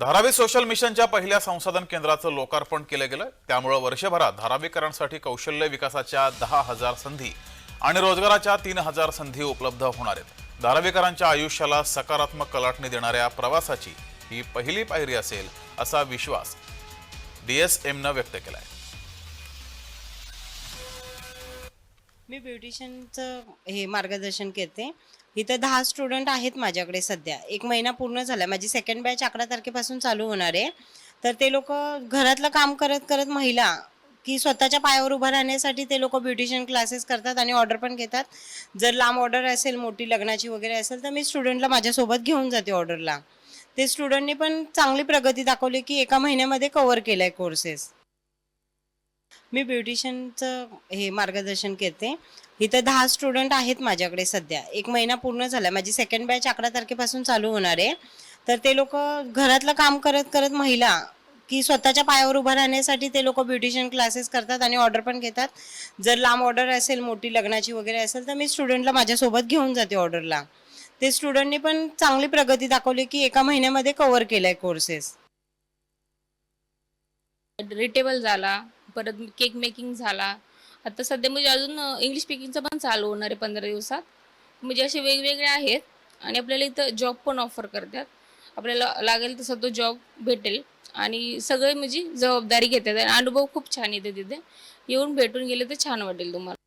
Dharavi social मिशनच्या पहिल्या संसाधन केंद्राचं लोकार्पण केलं गेलं. त्यामुळं वर्षभरात धारावीकरांसाठी कौशल्य विकासाच्या दहा हजार संधी आणि रोजगाराच्या तीन हजार संधी उपलब्ध होणार आहेत. धारावीकरांच्या आयुष्याला सकारात्मक कलाटणी देणाऱ्या प्रवासाची ही पहिली पायरी असेल असा विश्वास डीएसएमनं व्यक्त केलाय. मी ब्युटिशियनचं हे मार्गदर्शन करते. इथं दहा स्टुडंट आहेत माझ्याकडे सध्या. एक महिना पूर्ण झाला माझी सेकंड बॅच अकरा तारखेपासून चालू होणार आहे. तर ते लोक घरातलं काम करत करत महिला की स्वतःच्या पायावर उभं राहण्यासाठी ते लोक ब्युटिशियन क्लासेस करतात आणि ऑर्डर पण घेतात. जर लांब ऑर्डर असेल मोठी लग्नाची वगैरे असेल तर मी स्टुडंटला माझ्यासोबत घेऊन जाते ऑर्डरला ते स्टुडंटनी पण चांगली प्रगती दाखवली की एका महिन्यामध्ये कव्हर केलं आहे कोर्सेस मी ब्युटिशियनचं हे मार्गदर्शन करते. इथं दहा स्टुडंट आहेत माझ्याकडे सध्या. एक महिना पूर्ण झाला माझी सेकंड बॅच अकरा तारखेपासून चालू होणार आहे. तर ते लोक घरातलं काम करत करत महिला की स्वतःच्या पायावर उभं राहण्यासाठी ते लोक ब्युटिशियन क्लासेस करतात आणि ऑर्डर पण घेतात. जर लांब ऑर्डर असेल मोठी लग्नाची वगैरे असेल तर मी स्टुडंटला माझ्यासोबत घेऊन जाते ऑर्डरला ते स्टुडंटनी पण चांगली प्रगती दाखवली की एका महिन्यामध्ये कव्हर केलं आहे कोर्सेस रिटेबल झाला. परत केक मेकिंग झाला. आता सध्या म्हणजे अजून इंग्लिश स्पीकिंगचं पण चालू होणार आहे पंधरा दिवसात. म्हणजे असे वेगवेगळे आहेत आणि आपल्याला इथं जॉब पण ऑफर करतात. आपल्याला लागेल तसं तो जॉब भेटेल. आणि सगळे म्हणजे जबाबदारी घेतात आणि अनुभव खूप छान येते तिथे. येऊन भेटून गेले तर छान वाटेल तुम्हाला.